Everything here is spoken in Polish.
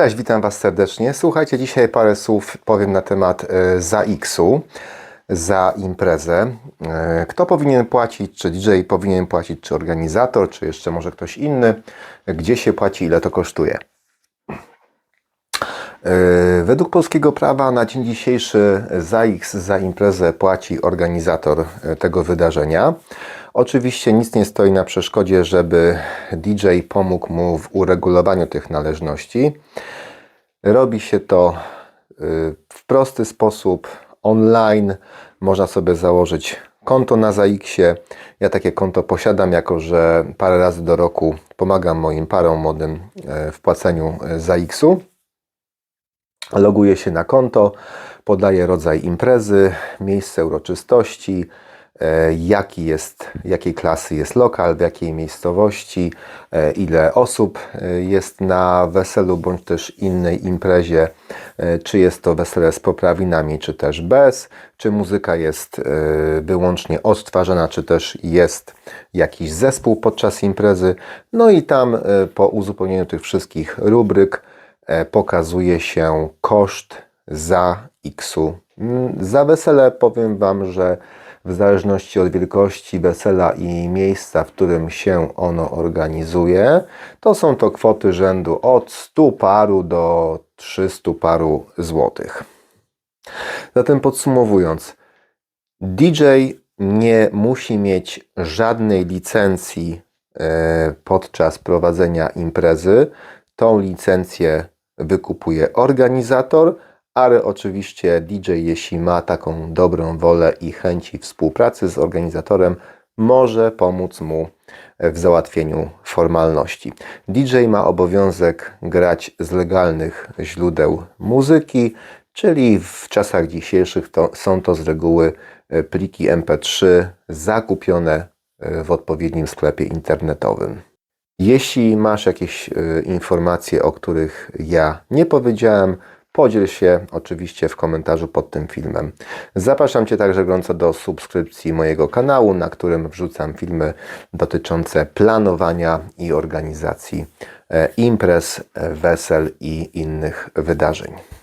Cześć, witam Was serdecznie. Słuchajcie, dzisiaj parę słów powiem na temat e, ZAX-u, za imprezę. E, Kto powinien płacić, czy DJ powinien płacić, czy organizator, czy jeszcze może ktoś inny, gdzie się płaci, ile to kosztuje. E, Według polskiego prawa na dzień dzisiejszy za za imprezę płaci organizator e, tego wydarzenia. Oczywiście nic nie stoi na przeszkodzie, żeby DJ pomógł mu w uregulowaniu tych należności. Robi się to y, w prosty sposób online. Można sobie założyć konto na ZAX-ie. Ja takie konto posiadam, jako że parę razy do roku pomagam moim parom młodym e, w płaceniu e, ZAX-u. Loguję się na konto, podaję rodzaj imprezy, miejsce uroczystości, e, jaki jest, jakiej klasy jest lokal, w jakiej miejscowości, e, ile osób e, jest na weselu bądź też innej imprezie, czy jest to wesele z poprawinami, czy też bez, czy muzyka jest wyłącznie odtwarzana, czy też jest jakiś zespół podczas imprezy. No i tam po uzupełnieniu tych wszystkich rubryk pokazuje się koszt za X-u. Mm, Za wesele powiem Wam, że w zależności od wielkości wesela i miejsca, w którym się ono organizuje, to są to kwoty rzędu od 100 paru do 300 paru złotych. Zatem podsumowując, DJ nie musi mieć żadnej licencji e, podczas prowadzenia imprezy. Tą licencję wykupuje organizator, ale oczywiście DJ, jeśli ma taką dobrą wolę i chęci współpracy z organizatorem, może pomóc mu w załatwieniu formalności. DJ ma obowiązek grać z legalnych źródeł muzyki, czyli w czasach dzisiejszych to, są to z reguły e, pliki MP3 zakupione e, w odpowiednim sklepie internetowym. Jeśli masz jakieś e, informacje, o których ja nie powiedziałem, podziel się oczywiście w komentarzu pod tym filmem. Zapraszam Cię także gorąco do subskrypcji mojego kanału, na którym wrzucam filmy dotyczące planowania i organizacji e, imprez, e, wesel i innych wydarzeń.